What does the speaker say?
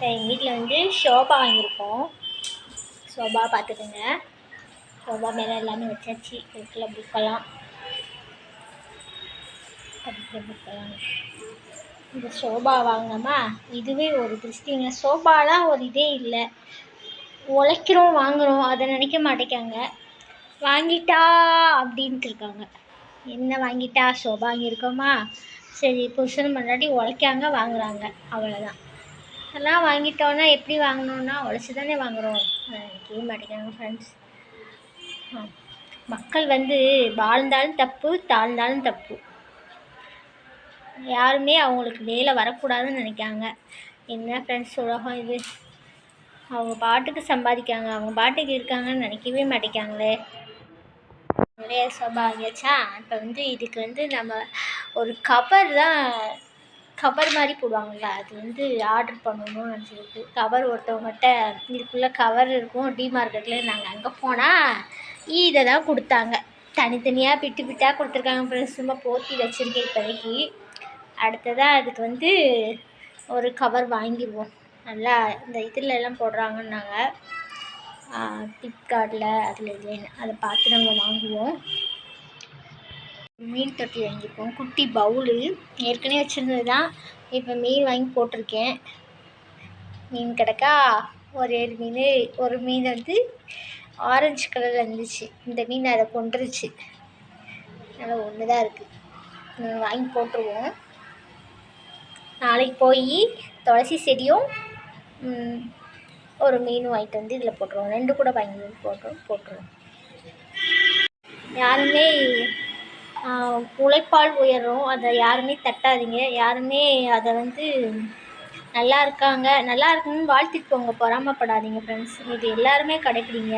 எங்கள் வீட்டில் வந்து ஷோபா வாங்கியிருக்கோம். ஷோபா பார்த்துக்கோங்க. ஷோபா மேலே எல்லாமே வச்சாச்சு. இருக்கிற புக்கெல்லாம் படிக்கிற புக்கெல்லாம் இந்த ஷோபா வாங்கினோமா? இதுவே ஒரு திருஷ்டிங்க. ஷோபாலாம் ஒரு இதே இல்லை. உழைக்கிறோம் வாங்குகிறோம் அதை நினைக்க மாட்டேங்காங்க வாங்கிட்டா அப்படின்ட்டு இருக்காங்க. என்ன வாங்கிட்டா? ஷோபா வாங்கியிருக்கோமா? சரி புருஷன் முன்னாடி உழைக்காங்க வாங்குகிறாங்க அவ்வளோதான் அதெல்லாம் வாங்கிட்டோன்னா எப்படி வாங்கினோன்னா உழைச்சி தானே வாங்குகிறோம் கேட்க நினைக்கவே ஃப்ரெண்ட்ஸ் மக்கள் வந்து வாழ்ந்தாலும் தப்பு தாழ்ந்தாலும் தப்பு. யாருமே அவங்களுக்கு வேலை வரக்கூடாதுன்னு நினைக்காங்க. என்ன ஃப்ரெண்ட்ஸ் உலகம் இது? அவங்க பாட்டுக்கு சம்பாதிக்காங்க அவங்க பாட்டுக்கு இருக்காங்கன்னு நினைக்கவே மாட்டேங்காங்களே நிறைய சோபா இப்போ வந்து இதுக்கு வந்து நம்ம ஒரு கவர் தான் கவர் மாதிரி போடுவாங்கள்ல அது வந்து ஆர்டர் பண்ணணும்னு நினச்சிருக்கு கவர் ஒருத்தவங்ககிட்ட இதுக்குள்ளே கவர் இருக்கும் டிமார்க்கெட்டில் நாங்கள் அங்கே போனால் இதை தான் கொடுத்தாங்க. தனித்தனியாக பிட்டு பிட்டாக கொடுத்துருக்காங்க ஃப்ரெண்ட்ஸ் சும்மா போத்தி வச்சுருக்கேன் இப்போதைக்கு. அடுத்ததாக அதுக்கு வந்து ஒரு கவர் வாங்கிடுவோம். நல்லா இந்த இதில் எல்லாம் போடுறாங்கன்னாங்க. ஃப்ளிப்கார்ட்டில் அதில் இதுலேன்னு அதை பார்த்து நம்ம வாங்குவோம். மீன் தொட்டி வாங்கியிருக்கோம். குட்டி பவுலு. ஏற்கனவே வச்சுருந்தது தான். இப்போ மீன் வாங்கி போட்டிருக்கேன். மீன் கிடக்கா ஒரு ஏழு மீன். ஒரு மீன் வந்து ஆரஞ்சு கலரில் இருந்துச்சு. இந்த மீன் அதை கொண்டுருச்சு அதனால் ஒன்று தான் இருக்குது வாங்கி போட்டுருவோம். நாளைக்கு போய் துளசி செடியும் ஒரு மீன் வாங்கிட்டு வந்து இதில் போட்டுருவோம். ரெண்டு கூட வாங்கி வந்து போட்டு போட்டுருவோம். யாருமே உழைப்பால் உயரும். அதை யாருமே தட்டாதீங்க. யாருமே அதை வந்து நல்லா இருக்காங்க. நல்லா இருக்குன்னு வாழ்த்திட்டு போங்க. பொறாமப்படாதீங்க ஃப்ரெண்ட்ஸ் இது எல்லாருமே கடைப்பிடிங்க.